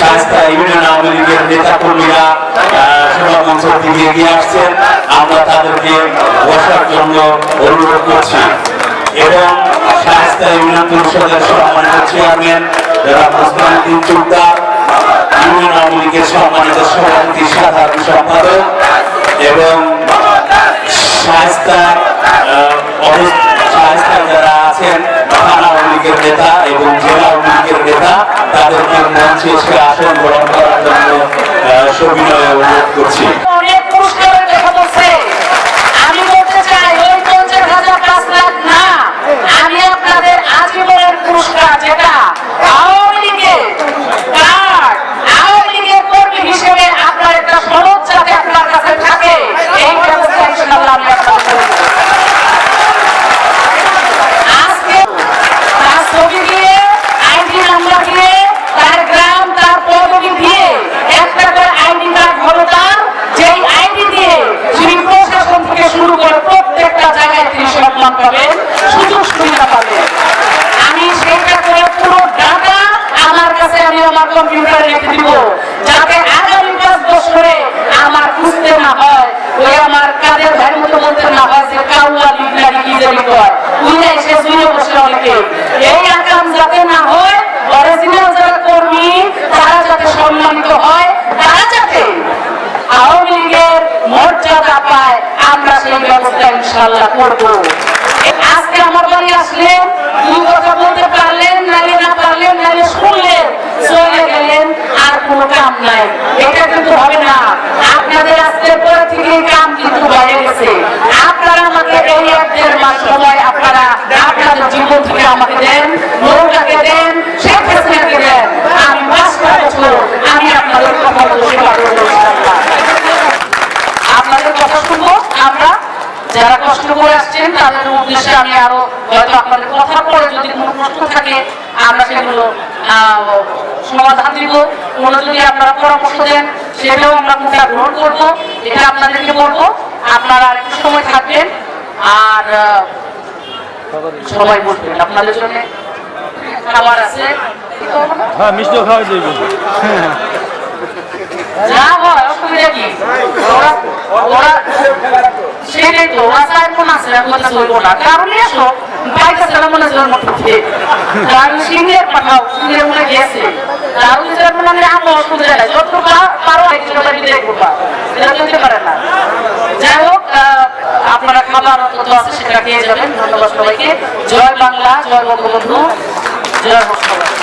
শাস্তা union Awami লীগের নেতা কর্মীরা সভা মঞ্চ থেকে এগিয়ে আসছেন আমরা তাদেরকে বসার এবং শাস্তা ইউনিয়ন পরিষদের সম্মানিত চেয়ারম্যান যারা মুসলিম উদ্দিন ইউনিয়ন আওয়ামী লীগের সম্মানিত সাধারণ সম্পাদক এবং শাস্তা শাস্তা যারা আছেন, থানা আওয়ামী লীগের এবং জেলা নেতা তাদেরকে মঞ্চে এসে আসন গ্রহণ করার জন্য সবিনয় অনুরোধ করছি অনেক পুরস্কারের কথা বলছে আমি বলতে চাই ওই পঞ্চাশ হাজার পাঁচ লাখ না আমি আপনাদের আজীবনের পুরস্কার যেটা আওয়ামী লীগের কার্ড আওয়ামী লীগের কর্মী হিসেবে আপনার একটা সনদ যাতে আপনার কাছে থাকে এই ব্যবস্থা ইনশাআল্লাহ আমি আপনাদের করে দেব। আজকে তার ছবি দিয়ে আইডি নাম্বার দিয়ে তার গ্রাম তার পদবি দিয়ে একটা করে আইডি কার্ড হলো তার যেই আইডি দিয়ে তিনি প্রশাসন থেকে শুরু করে প্রত্যেকটা জায়গায় তিনি সম্মান পাবেন সুযোগ সুবিধা পাবেন আমি সেটা করে পুরো ডাটা আমার কাছে আমি আমার কম্পিউটারে রেখে দিব, যাতে আগামী পাঁচ বছরে আমার খুঁজতে না হয়, ওই আমার কাদের ভাইয়ের মতো বলতে না হয় যে কাউয়া কি জানি কয়। উনি এসে শুনে বসে অনেকে। এই আকাম যাতে না হয় অরিজিনাল যারা কর্মী, তারা যাতে সম্মানিত হয়, তারা যাতে আওয়ামী লীগের মর্যাদা পায়, আমরা সেই ব্যবস্থা ইনশাল্লাহ করব। আজকে আমার বাড়ি আসলেন দুই কথা বলতে পারলেন নালে না পারলেন নালে শুনলেন চলে গেলেন আর কোনো কাম নাই এটা কিন্তু হবে না আপনাদের আজকের পর থেকে এই কাম কিন্তু হয়ে গেছে আপনারা মাস সময় আপনারা আপনাদের জীবন থেকে আমাকে দেন নৌকাকে দেন শেখ হাসিনাকে দেন। আমি পাঁচটা বছর আমি আপনাদের কথা সেবা আপনাদের কথা শুনব আমরা যারা কষ্ট করে আসছেন তাদের উদ্দেশ্যে আমি আরও হয়তো আপনাদের কথার পরে যদি কোনো প্রশ্ন থাকে আমরা সেগুলো আহ, সমাধান দিব। কোনো যদি আপনারা পরামর্শ দেন সেটাও আমরা গ্রহণ করব। এটা আপনাদেরকে বলব। আপনারা আর একটু সময় থাকবেন। আর সবাই বসবেন আপনাদের জন্য খাবার আছে? হ্যাঁ মিষ্টিও খাওয়াই দেবে। যা হয় অসুবিধা কি? ওরা ওরা সেটাই তো ওরা চায় কোন আছে এখন চলবো না কারণ এসো বাইকে ছেলে মনে জন্ম থেকে কারণ সিংহের পাঠাও সিংহের মনে গেছে। কারণ জন্ম মানে আমরা অসুবিধা নাই। যত পারো একজন বিদায় করবা এটা চলতে পারে। না যাই হোক আহ, আপনারা খাবার অন্তত আছে সেটা খেয়ে যাবেন। ধন্যবাদ সবাইকে। জয় বাংলা, জয় বঙ্গবন্ধু, জয় সবাই